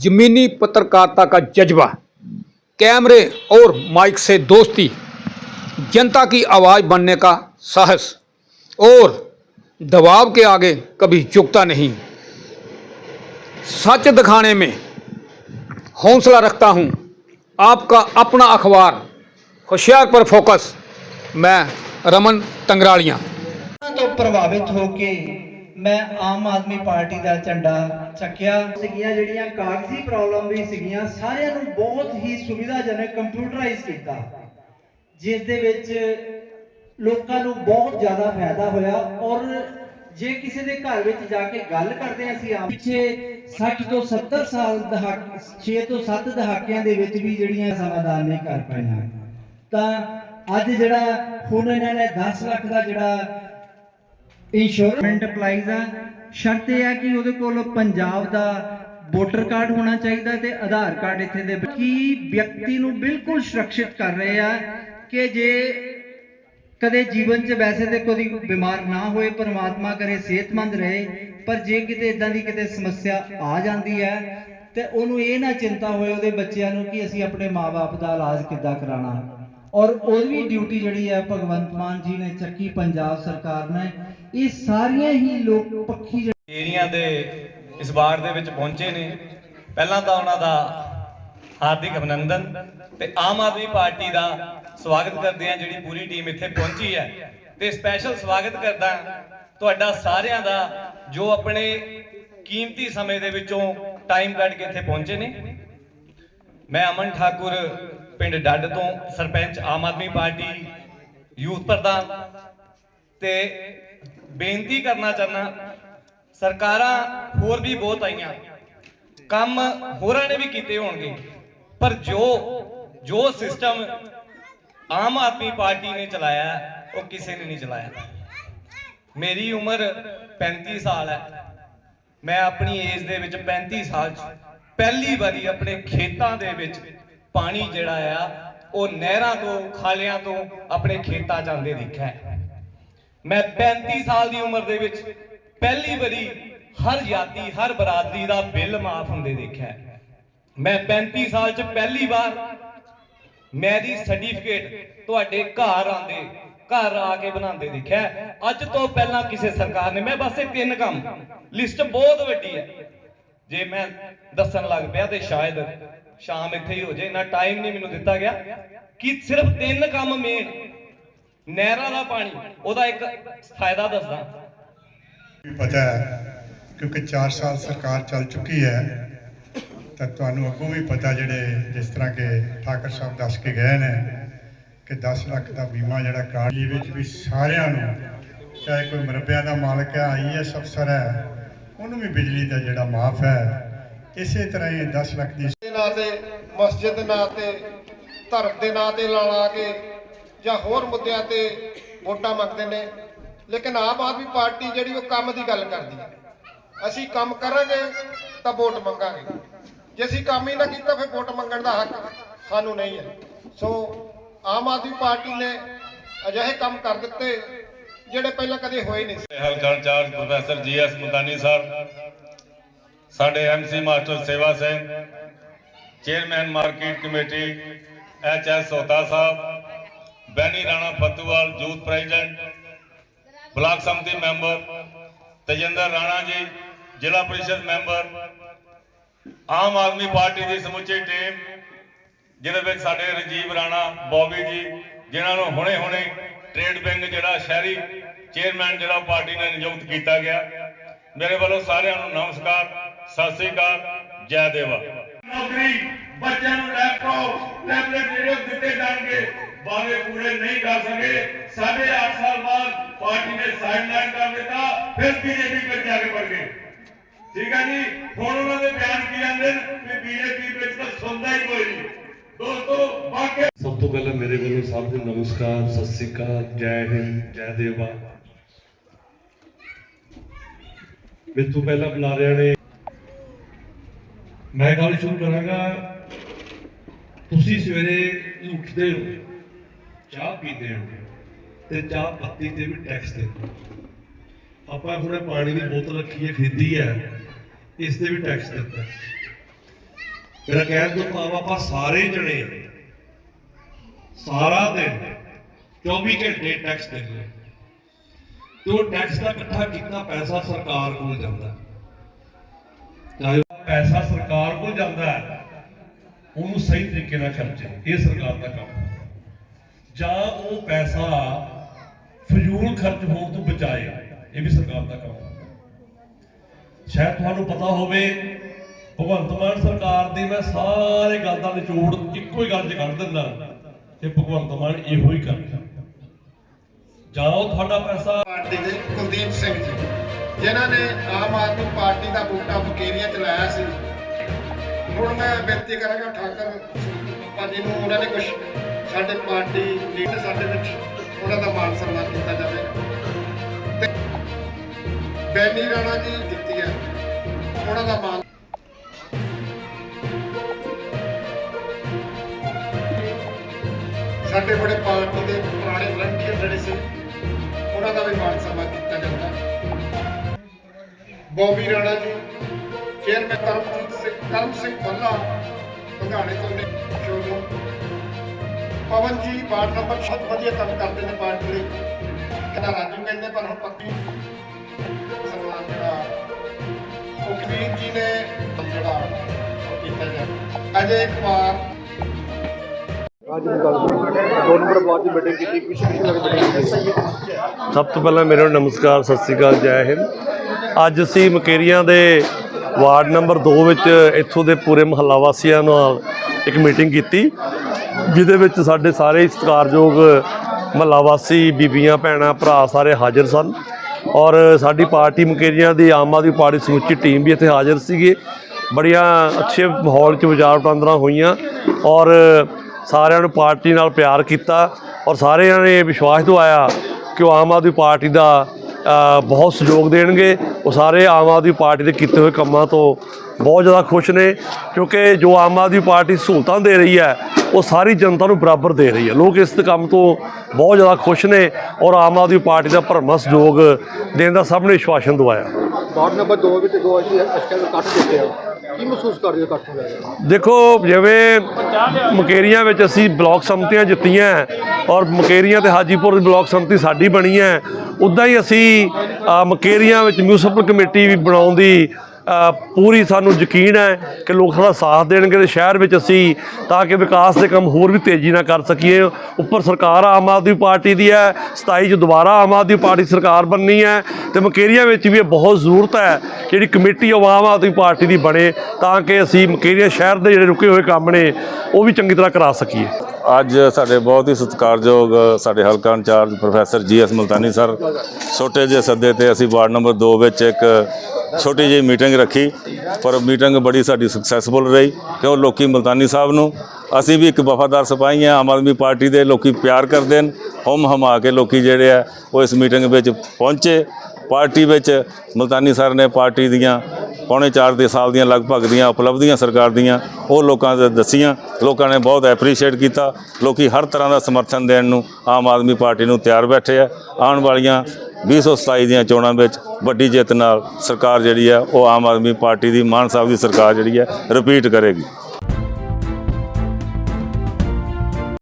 ज़मीनी पत्रकारिता का जज्बा, कैमरे और माइक से दोस्ती, जनता की आवाज़ बनने का साहस और दबाव के आगे कभी झुकता नहीं। सच दिखाने में हौसला रखता हूँ। आपका अपना अखबार, होशियार पर फोकस, मैं रमन तंगरालिया तो प्रभावित होके ਮੈਂ ਆਮ ਆਦਮੀ ਪਾਰਟੀ ਦਾ ਝੰਡਾ ਚੱਕਿਆ। ਸੀਗੀਆਂ ਜਿਹੜੀਆਂ ਕਾਗਜ਼ੀ ਪ੍ਰੋਬਲਮ ਵੀ ਸੀਗੀਆਂ, ਸਾਰਿਆਂ ਨੂੰ ਬਹੁਤ ਹੀ ਸੁਵਿਧਾਜਨਕ ਕੰਪਿਊਟਰਾਈਜ਼ ਕੀਤਾ। ਜਿਸ ਦੇ ਵਿੱਚ ਲੋਕਾਂ ਨੂੰ ਬਹੁਤ ਜ਼ਿਆਦਾ ਫਾਇਦਾ ਹੋਇਆ ਔਰ ਜੇ ਕਿਸੇ ਦੇ ਘਰ ਵਿੱਚ ਜਾ ਕੇ ਗੱਲ ਕਰਦੇ ਹਾਂ ਅਸੀਂ ਪਿੱਛੇ 60 ਤੋਂ 70 ਸਾਲ ਦਹਾਕ 6 ਤੋਂ 7 ਦਹਾਕਿਆਂ ਦੇ ਵਿੱਚ ਵੀ ਜਿਹੜੀਆਂ ਸਮਾਧਾਨ ਨਹੀਂ ਕਰ ਪਾਈਆਂ। ਤਾਂ ਅੱਜ ਜਿਹੜਾ ਹੁਣ ਇਹਨਾਂ ਨੇ 10 ਲੱਖ ਦਾ ਜਿਹੜਾ ਇੰਸ਼ੋਰੈਂਸ ਅਪਲਾਈਜ਼ ਆ। ਸ਼ਰਤ ਇਹ ਹੈ ਕਿ ਉਹਦੇ ਕੋਲ ਪੰਜਾਬ ਦਾ ਵੋਟਰ ਕਾਰਡ ਹੋਣਾ ਚਾਹੀਦਾ ਤੇ ਆਧਾਰ ਕਾਰਡ ਇੱਥੇ ਦੇ ਕੀ ਵਿਅਕਤੀ ਨੂੰ ਬਿਲਕੁਲ ਸੁਰੱਖਿਅਤ ਕਰ ਰਹੇ ਆ ਕਿ ਜੇ ਕਦੇ ਜੀਵਨ 'ਚ ਵੈਸੇ ਤੇ ਕੋਈ ਬਿਮਾਰ ਨਾ ਹੋਏ, ਪਰਮਾਤਮਾ ਕਰੇ, ਸਿਹਤਮੰਦ ਰਹੇ, ਪਰ ਜੇ ਕਿਤੇ ਇਦਾਂ ਦੀ ਕਿਤੇ ਸਮੱਸਿਆ ਆ ਜਾਂਦੀ ਹੈ ਤੇ ਉਹਨੂੰ ਇਹ ਨਾ ਚਿੰਤਾ ਹੋਏ ਉਹਦੇ ਬੱਚਿਆਂ ਨੂੰ ਕਿ ਅਸੀਂ ਆਪਣੇ ਮਾਪੇ ਦਾ ਇਲਾਜ ਕਿੱਦਾਂ ਕਰਾਣਾ ਔਰ ਉਹਦੀ ਡਿਊਟੀ ਜਿਹੜੀ ਹੈ, ਭਗਵੰਤ ਮਾਨ ਜੀ ਨੇ ਚੱਕੀ, ਪੰਜਾਬ ਸਰਕਾਰ ਨੇ ਇਹ ਸਾਰੀਆਂ ਹੀ ਲੋਕ ਪੱਖੀ ਏਰੀਆ ਦੇ ਇਸ ਵਾਰਡ ਦੇ ਵਿੱਚ ਪਹੁੰਚੇ ਨੇ। ਪਹਿਲਾਂ ਤਾਂ ਉਹਨਾਂ ਦਾ ਹਾਰਦਿਕ ਅਭਿਨੰਦਨ ਤੇ ਆਮ ਆਦਮੀ ਪਾਰਟੀ ਦਾ ਸਵਾਗਤ ਕਰਦੇ ਆ ਜਿਹੜੀ ਪੂਰੀ ਟੀਮ ਇੱਥੇ ਪਹੁੰਚੀ ਹੈ। ਤੇ ਸਪੈਸ਼ਲ ਸਵਾਗਤ ਕਰਦਾ ਤੁਹਾਡਾ ਸਾਰਿਆਂ ਦਾ, ਜੋ ਆਪਣੇ ਕੀਮਤੀ ਸਮੇਂ ਦੇ ਵਿੱਚੋਂ ਟਾਈਮ ਕੱਢ ਕੇ ਇੱਥੇ ਪਹੁੰਚੇ ਨੇ। ਮੈਂ ਅਮਨ ਠਾਕੁਰ, ਪਿੰਡ ਡੱਡ ਤੋਂ ਸਰਪੰਚ, ਆਮ ਆਦਮੀ ਪਾਰਟੀ, ਯੂਥ ਪ੍ਰਧਾਨ ਤੇ ਬੇਨਤੀ ਕਰਨਾ ਚਾਹਨਾ ਸਰਕਾਰਾਂ ਹੋਰ ਵੀ ਬਹੁਤ ਆਈਆਂ। ਕੰਮ ਹੋਰਾਂ ਨੇ ਵੀ ਕੀਤੇ ਹੋਣਗੇ। ਪਰ ਜੋ ਜੋ ਸਿਸਟਮ ਆਮ ਆਦਮੀ ਪਾਰਟੀ ਨੇ ਚਲਾਇਆ, ਉਹ ਕਿਸੇ ਨੇ ਨਹੀਂ ਚਲਾਇਆ। ਮੇਰੀ ਉਮਰ 35 ਸਾਲ ਹੈ। ਮੈਂ ਆਪਣੀ ਏਜ ਦੇ ਵਿੱਚ 35 ਸਾਲ 'ਚ ਪਹਿਲੀ ਵਾਰੀ ਆਪਣੇ ਖੇਤਾਂ ਦੇ ਵਿੱਚ ਪਾਣੀ ਜਿਹੜਾ ਆ, ਉਹ ਨਹਿਰਾਂ ਤੋਂ, ਖਾਲਿਆਂ ਤੋਂ ਆਪਣੇ ਖੇਤਾਂ ਜਾਂਦੇ ਦੇਖਿਆ। ਮੈਂ 35 ਸਾਲ ਦੀ ਉਮਰ ਦੇ ਵਿੱਚ ਪਹਿਲੀ ਵਾਰੀ ਹਰ ਜਾਤੀ ਹਰ ਬਰਾਦਰੀ ਦਾ ਬਿੱਲ ਮਾਫ ਹੁੰਦੇ ਦੇਖਿਆ। ਮੈਂ 35 ਸਾਲ 'ਚ ਪਹਿਲੀ ਵਾਰ ਮੈਰੀ ਸਰਟੀਫਿਕੇਟ ਤੁਹਾਡੇ ਘਰ ਆਂਦੇ ਘਰ ਆ ਕੇ ਬਣਾਉਂਦੇ ਦੇਖਿਆ। ਅੱਜ ਤੋਂ ਪਹਿਲਾਂ ਕਿਸੇ ਸਰਕਾਰ ਨੇ, ਮੈਂ ਬਸ ਇਹ ਤਿੰਨ ਕੰਮ, ਲਿਸਟ ਬਹੁਤ ਵੱਡੀ ਹੈ। ਜੇ ਮੈਂ ਦੱਸਣ ਲੱਗ ਪਿਆ ਤੇ ਸ਼ਾਇਦ ਸ਼ਾਮ ਇੱਥੇ ਹੀ ਹੋ ਜਾਏ ਨਾ ਟਾਈਮ ਨਹੀਂ ਮੈਨੂੰ ਦਿੱਤਾ ਗਿਆ। ਕਿ ਸਿਰਫ ਤਿੰਨ ਕੰਮ ਮੇਨ ਨਹਿਰਾਂ ਦਾ ਪਾਣੀ ਉਹਦਾ ਇੱਕ ਫਾਇਦਾ ਦੱਸਦਾ। ਵੀ ਪਤਾ ਹੈ ਕਿਉਂਕਿ 4 ਸਾਲ ਸਰਕਾਰ ਚੱਲ ਚੁੱਕੀ ਹੈ ਤਾਂ ਤੁਹਾਨੂੰ ਅੱਗੋਂ ਵੀ ਪਤਾ ਜਿਹੜੇ ਜਿਸ ਤਰ੍ਹਾਂ ਕਿ ਠਾਕਰ ਸਾਹਿਬ ਦੱਸ ਕੇ ਗਏ ਨੇ ਕਿ 10 ਲੱਖ ਦਾ ਬੀਮਾ ਜਿਹੜਾ ਕਾਰਡ ਦੇ ਵਿੱਚ ਵੀ ਸਾਰਿਆਂ ਨੂੰ ਚਾਹੇ ਕੋਈ ਮਰਬਿਆਂ ਦਾ ਮਾਲਕ ਹੈ ਆਈਐਸ ਅਫਸਰ ਹੈ ਉਹਨੂੰ ਵੀ ਬਿਜਲੀ ਦਾ ਜਿਹੜਾ ਮਾਫ ਹੈ ਇਸੇ ਤਰ੍ਹਾਂ ਹੀ 10 ਲੱਖ ਦੀ ਦੇ ਨਾਂ ਤੇ ਮਸਜਿਦ ਦੇ ਨਾਂ ਤੇ ਧਰਮ ਦੇ ਨਾਂ ਤੇ ਲਾ ਲਾ ਕੇ ਜਾਂ ਹੋਰ ਮੁੱਦਿਆਂ ਤੇ ਵੋਟਾਂ ਮੰਗਦੇ ਨੇ, ਲੇਕਿਨ ਆਮ ਆਦਮੀ ਪਾਰਟੀ ਜਿਹੜੀ ਉਹ ਕੰਮ ਦੀ ਗੱਲ ਕਰਦੀ ਹੈ। ਅਸੀਂ ਕੰਮ ਕਰਾਂਗੇ ਤਾਂ ਵੋਟ ਮੰਗਾਂਗੇ। ਜੇ ਅਸੀਂ ਕੰਮ ਹੀ ਨਾ ਕੀਤਾ, ਫਿਰ ਵੋਟ ਮੰਗਣ ਦਾ ਹੱਕ ਸਾਨੂੰ ਨਹੀਂ ਹੈ। ਸੋ ਆਮ ਆਦਮੀ ਪਾਰਟੀ ਨੇ ਅਜਿਹੇ ਕੰਮ ਕਰ ਦਿੱਤੇ, ਜਿਹੜੇ ਪਹਿਲਾਂ ਕਦੇ ਹੋਏ ਨਹੀਂ ਸੀ। ਹਲਕਾ incharge professor GS Mundani Sahib, ਸਾਡੇ MC master Sewa Singh chairman market committee, H S Sota Sahib Baini Rana Fatuwal youth president, block samiti member, Tejinder Rana ji, Zila Parishad member, ਆਮ ਆਦਮੀ ਪਾਰਟੀ ਦੀ ਸਮੁੱਚੀ team, ਜਿਹਦੇ ਵਿੱਚ ਸਾਡੇ ਰਜੀਵ ਰਾਣਾ, ਬੌਬੀ ਜੀ, ਜਿਨ੍ਹਾਂ ਨੂੰ ਹੁਣੇ-ਹੁਣੇ trade bank ਜਿਹੜਾ ਸ਼ਹਿਰੀ ਚੇਅਰਮੈਨ ਜਿਹੜਾ ਪਾਰਟੀ ਨੇ ਨਿਯੁਕਤ ਕੀਤਾ ਗਿਆ। ਮੇਰੇ ਵੱਲੋਂ ਸਾਰਿਆਂ ਨੂੰ ਨਮਸਕਾਰ, ਸਤਿ ਸ੍ਰੀ ਅਕਾਲ, ਜੈ ਦੇਵਾ। ਨੌਕਰੀ ਬੱਚਿਆਂ ਨੂੰ ਲੈਪਟਾਪ ਟੈਬਲੇਟ ਜਿਹੜੇ ਦਿੱਤੇ ਜਾਣਗੇ। ਵਾਅਦੇ ਪੂਰੇ ਨਹੀਂ ਕਰ ਸਕੇ। ਸਾਢੇ 8 ਸਾਲ ਬਾਅਦ ਪਾਰਟੀ ਨੇ ਸਾਈਡਲਾਈਨ ਕਰ ਦਿੱਤਾ, ਫਿਰ ਬੀਜੇਪੀ ਵਿੱਚ ਜਾ ਕੇ ਵੜ ਗਏ। ਠੀਕ ਹੈ ਜੀ? ਹੁਣ ਉਹਨਾਂ ਦੇ ਬਿਆਨ ਕੀ ਆਂਦੇ ਨੇ? ਕਿ ਬੀਜੇਪੀ ਵਿੱਚ ਤਾਂ ਸੁਣਦਾ ਹੀ ਕੋਈ ਨਹੀਂ। ਦੋਸਤੋ, ਵਾਕਿਆ ਸਭ ਤੋਂ ਪਹਿਲਾਂ ਮੇਰੇ ਵੱਲੋਂ ਸਭ ਨੂੰ ਨਮਸਕਾਰ, ਸਤਿ ਸ੍ਰੀ ਅਕਾਲ, ਜੈ ਹਿੰਦ, ਜੈ ਦੇਵਾ। ਮੇਰੇ ਤੋਂ ਪਹਿਲਾਂ ਬੁਲਾਰਿਆਂ ਨੇ ਮੈਂ ਗੱਲ ਸ਼ੁਰੂ ਕਰਾਂਗਾ। ਤੁਸੀਂ ਸਵੇਰੇ ਉੱਠਦੇ ਹੋ। ਚਾਹ ਪੀਂਦੇ ਹਾਂ ਤੇ ਚਾਹ ਪੱਤੀ ਤੇ ਵੀ ਟੈਕਸ ਦਿੰਦੇ ਆਪਾਂ ਹੁਣੇ ਪਾਣੀ ਦੀ ਬੋਤਲ ਰੱਖੀ ਹੈ, ਖਰੀਦੀ ਹੈ, ਇਸ ਤੇ ਵੀ ਟੈਕਸ ਦਿੱਤਾ। ਮੇਰਾ ਕਹਿਣ ਤੋਂ ਭਾਵ ਆਪਾਂ ਸਾਰੇ ਜਣੇ ਸਾਰਾ ਦਿਨ 24 ਘੰਟੇ ਟੈਕਸ ਦਿੰਦੇ ਤੇ ਉਹ ਟੈਕਸ ਦਾ ਇਕੱਠਾ ਕੀਤਾ ਪੈਸਾ ਸਰਕਾਰ ਕੋਲ ਜਾਂਦਾ। ਹੈ। ਚਾਹੇ ਪੈਸਾ ਸਰਕਾਰ ਕੋਲ ਜਾਂਦਾ, ਉਹਨੂੰ ਸਹੀ ਤਰੀਕੇ ਨਾਲ ਖਰਚੇ, ਇਹ ਸਰਕਾਰ ਦਾ ਕੰਮ ਜਾਂ ਉਹ ਪੈਸਾ ਫਜ਼ੂਲ ਖਰਚ ਹੋਣ ਤੋਂ ਬਚਾਏ। ਇਹ ਵੀ ਸਰਕਾਰ ਦਾ ਕੰਮ ਹੈ। ਸ਼ਾਇਦ ਤੁਹਾਨੂੰ ਪਤਾ ਹੋਵੇ, ਭਗਵੰਤ ਮਾਨ ਸਰਕਾਰ ਦੀ ਮੈਂ ਸਾਰੇ ਗੱਲ ਦਾ ਨਿਚੋੜ ਇੱਕੋ ਹੀ ਗੱਲ 'ਚ ਕੱਢ ਦਿੰਦਾ ਕਿ ਭਗਵੰਤ ਮਾਨ ਇਹੋ ਹੀ ਕਰਦਾ ਜਾਂ ਉਹ ਤੁਹਾਡਾ ਪੈਸਾ ਪਾਰਟੀ ਦੇ ਕੁਲਦੀਪ ਸਿੰਘ ਜੀ, ਜਿਨ੍ਹਾਂ ਨੇ ਆਮ ਆਦਮੀ ਪਾਰਟੀ ਦਾ ਬੂਟਾ ਬਕੇਰੀਆਂ ਚਲਾਇਆ ਸੀ। ਹੁਣ ਮੈਂ ਬੇਨਤੀ ਕਰਾਂਗਾ ਠਾਕਰ ਭਾਜੀ ਨੂੰ, ਉਹਨਾਂ ਨੇ ਕੁਝ ਸਾਡੇ ਪਾਰਟੀ ਲੀਡਰ ਸਾਡੇ ਵਿੱਚ ਉਹਨਾਂ ਦਾ ਮਾਨ ਸਨਮਾਨ ਕੀਤਾ ਜਾਵੇ। ਤੇ ਬੈਨੀ ਰਾਣਾ ਜੀ ਦਿੱਤੀ ਹੈ, ਉਹਨਾਂ ਦਾ ਮਾਨ ਸਾਡੇ ਬੜੇ ਪਾਰਟੀ ਦੇ ਪੁਰਾਣੇ ਵਲੰਟੀਅਰ ਜਿਹੜੇ ਸੀ, ਉਹਨਾਂ ਦਾ ਵੀ ਮਾਨ ਸਨਮਾਨ ਕੀਤਾ ਜਾਂਦਾ ਬੋਬੀ ਰਾਣਾ ਜੀ ਚੇਅਰਮੈਨ ਕਰਮਜੀਤ ਸਿੰਘ ਕਰਮ ਸਿੰਘ ਬੱਲਾ ਲੁਧਿਆਣੇ ਤੋਂ ਨੇ ਸ਼ੋਰੂਮ ਪਵਨ ਜੀ ਵਾਰਡ ਨੰਬਰ ਬਹੁਤ ਵਧੀਆ ਕੰਮ ਕਰਦੇ ਨੇ ਪਾਰਟੀ ਲਈ। ਕਹਿੰਦਾ ਰਾਜੂ ਕਹਿੰਦੇ ਪਰ ਹੁਣ ਪੱਕੀ ਸਨਮਾਨ ਜਿਹੜਾ ਸੁਖਬੀਰ ਜੀ ਨੇ ਜਿਹੜਾ ਉਹ ਕੀਤਾ ਜਾਂਦਾ ਅਜੇ ਕੁਮਾਰ ਸਭ ਤੋਂ ਪਹਿਲਾਂ ਮੇਰੇ ਨੂੰ ਨਮਸਕਾਰ ਸਤਿ ਸ੍ਰੀ ਅਕਾਲ ਜੈ ਹਿੰਦ। ਅੱਜ ਅਸੀਂ ਮਕੇਰੀਆਂ ਦੇ ਵਾਰਡ ਨੰਬਰ 2 ਵਿੱਚ ਇੱਥੋਂ ਦੇ ਪੂਰੇ ਮਹੱਲਾ ਵਾਸੀਆਂ ਨਾਲ ਇੱਕ ਮੀਟਿੰਗ ਕੀਤੀ। ਜਿਹਦੇ ਵਿੱਚ ਸਾਡੇ ਸਾਰੇ ਸਤਿਕਾਰਯੋਗ ਮਹੱਲਾ ਵਾਸੀ, ਬੀਬੀਆਂ, ਭੈਣਾਂ, ਭਰਾ ਸਾਰੇ ਹਾਜ਼ਰ ਸਨ। ਔਰ ਸਾਡੀ ਪਾਰਟੀ ਮੁਕੇਰੀਆਂ ਦੀ, ਆਮ ਆਦਮੀ ਪਾਰਟੀ ਸਮੁੱਚੀ ਟੀਮ ਵੀ ਇੱਥੇ ਹਾਜ਼ਰ ਸੀਗੀ। ਬੜੀਆਂ ਅੱਛੇ ਮਾਹੌਲ 'ਚ ਵਿਚਾਰ ਵਟਾਂਦਰਾਂ ਹੋਈਆਂ ਔਰ ਸਾਰਿਆਂ ਨੂੰ ਪਾਰਟੀ ਨਾਲ ਪਿਆਰ ਕੀਤਾ ਔਰ ਸਾਰਿਆਂ ਨੇ ਵਿਸ਼ਵਾਸ ਦਿਵਾਇਆ ਕਿ ਉਹ ਆਮ ਆਦਮੀ ਪਾਰਟੀ ਦਾ ਬਹੁਤ ਸਹਿਯੋਗ ਦੇਣਗੇ। ਉਹ ਸਾਰੇ ਆਮ ਆਦਮੀ ਪਾਰਟੀ ਦੇ ਕੀਤੇ ਹੋਏ ਕੰਮਾਂ ਤੋਂ ਬਹੁਤ ਜ਼ਿਆਦਾ ਖੁਸ਼ ਨੇ ਕਿਉਂਕਿ ਜੋ ਆਮ ਆਦਮੀ ਪਾਰਟੀ ਸਹੂਲਤਾਂ ਦੇ ਰਹੀ ਹੈ ਉਹ ਸਾਰੀ ਜਨਤਾ ਨੂੰ ਬਰਾਬਰ ਦੇ ਰਹੀ ਹੈ। ਲੋਕ ਇਸ ਕੰਮ ਤੋਂ ਬਹੁਤ ਜ਼ਿਆਦਾ ਖੁਸ਼ ਨੇ ਔਰ ਆਮ ਆਦਮੀ ਪਾਰਟੀ ਦਾ ਭਰਮਾ ਸਹਿਯੋਗ ਦੇਣ ਦਾ ਸਭ ਨੇ ਵਿਸ਼ਵਾਸਨ ਦਵਾਇਆ। ਵਾਰਡ ਨੰਬਰ 2 ਵਿੱਚ ਦੋ ਅਸੀਂ ਇਸ ਟਾਈਮ ਕੱਟ ਦਿੱਤੇ ਆ। ਕੀ ਮਹਿਸੂਸ ਕਰਦੇ ਹੋ ਕੱਟ ਹੋ ਗਿਆ ਦੇਖੋ ਜਿਵੇਂ ਮਕੇਰੀਆਂ ਵਿੱਚ ਅਸੀਂ ਬਲਾਕ ਸੰਮਤੀਆਂ ਜਿੱਤੀਆਂ ਔਰ ਮਕੇਰੀਆਂ ਤੇ ਹਾਜੀਪੁਰ ਦੀ ਬਲਾਕ ਸੰਮਤੀ ਸਾਡੀ ਬਣੀ ਹੈ ਉਦਾਂ ਹੀ ਅਸੀਂ ਮਕੇਰੀਆਂ ਵਿੱਚ ਮਿਊਨਿਸਪਲ ਕਮੇਟੀ ਵੀ ਬਣਾਉਣ ਦੀ ਪੂਰੀ ਸਾਨੂੰ ਯਕੀਨ ਹੈ ਕਿ ਲੋਕ ਸਾਡਾ ਸਾਥ ਦੇਣਗੇ ਤੇ ਸ਼ਹਿਰ ਵਿੱਚ ਅਸੀਂ ਤਾਂ ਕਿ ਵਿਕਾਸ ਦੇ ਕੰਮ ਹੋਰ ਵੀ ਤੇਜ਼ੀ ਨਾਲ ਕਰ ਸਕੀਏ। ਉੱਪਰ ਸਰਕਾਰ ਆਮ ਆਦਮੀ ਪਾਰਟੀ ਦੀ ਹੈ 27 ਚ ਦੁਬਾਰਾ ਆਮ ਆਦਮੀ ਪਾਰਟੀ ਸਰਕਾਰ ਬਣਨੀ ਹੈ ਤੇ ਮਕੇਰੀਆਂ ਵਿੱਚ ਵੀ ਇਹ ਬਹੁਤ ਜ਼ਰੂਰਤ ਹੈ ਜਿਹੜੀ ਕਮੇਟੀ ਉਹ ਆਮ ਆਦਮੀ ਪਾਰਟੀ ਦੀ ਬਣੇ ਤਾਂ ਕਿ ਅਸੀਂ ਮਕੇਰੀਆਂ ਸ਼ਹਿਰ ਦੇ ਜਿਹੜੇ ਰੁਕੇ ਹੋਏ ਕੰਮ ਨੇ ਉਹ ਵੀ ਚੰਗੀ ਤਰ੍ਹਾਂ ਕਰਾ ਸਕੀਏ। ਅੱਜ ਸਾਡੇ ਬਹੁਤ ਹੀ ਸਤਿਕਾਰਯੋਗ ਸਾਡੇ ਹਲਕਾ incharge professor ji GS Multani sir, ਛੋਟੇ ਜਿਹੇ ਸੱਦੇ ਤੇ ਅਸੀਂ ਵਾਰਡ ਨੰਬਰ 2 ਵਿੱਚ ਇੱਕ ਛੋਟੀ ਜਿਹੀ ਮੀਟਿੰਗ ਰੱਖੀ, ਪਰ ਮੀਟਿੰਗ ਬੜੀ ਸਾਡੀ ਸਕਸੈਸਫੁਲ ਰਹੀ, ਕਿਉਂ ਲੋਕੀ ਮਲਤਾਨੀ ਸਾਹਿਬ ਨੂੰ, ਅਸੀਂ ਵੀ ਇੱਕ ਵਫਾਦਾਰ ਸਿਪਾਹੀ ਹਾਂ, ਆਮ ਆਦਮੀ ਪਾਰਟੀ ਦੇ ਲੋਕੀ ਪਿਆਰ ਕਰਦੇ ਨੇ ਹਮ ਹਮਾ ਕੇ ਲੋਕੀ ਜਿਹੜੇ ਆ, ਉਹ ਇਸ ਮੀਟਿੰਗ ਵਿੱਚ ਪਹੁੰਚੇ, ਪਾਰਟੀ ਵਿੱਚ ਮਲਤਾਨੀ ਸਰ ਨੇ ਪਾਰਟੀ ਦੀਆਂ ਪੌਣੇ 4 ਦੇ ਸਾਲ ਦੀਆਂ ਲਗਭਗ ਦੀਆਂ ਉਪਲਬਧੀਆਂ ਸਰਕਾਰ ਦੀਆਂ, ਉਹ ਲੋਕਾਂ ਦੇ ਦੱਸੀਆਂ। ਲੋਕਾਂ ਨੇ ਬਹੁਤ ਐਪਰੀਸ਼ੀਏਟ ਕੀਤਾ। ਲੋਕੀ ਹਰ ਤਰ੍ਹਾਂ ਦਾ ਸਮਰਥਨ ਦੇਣ ਨੂੰ ਆਮ ਆਦਮੀ ਪਾਰਟੀ ਨੂੰ ਤਿਆਰ ਬੈਠੇ ਆ। ਆਉਣ ਵਾਲੀਆਂ 2027 ਦੀਆਂ ਚੋਣਾਂ ਵਿੱਚ ਵੱਡੀ ਜਿੱਤ ਨਾਲ ਸਰਕਾਰ ਜਿਹੜੀ ਹੈ ਉਹ ਆਮ ਆਦਮੀ ਪਾਰਟੀ ਦੀ, ਮਾਨ ਸਾਹਿਬ ਦੀ ਸਰਕਾਰ ਜਿਹੜੀ ਹੈ ਰਿਪੀਟ ਕਰੇਗੀ।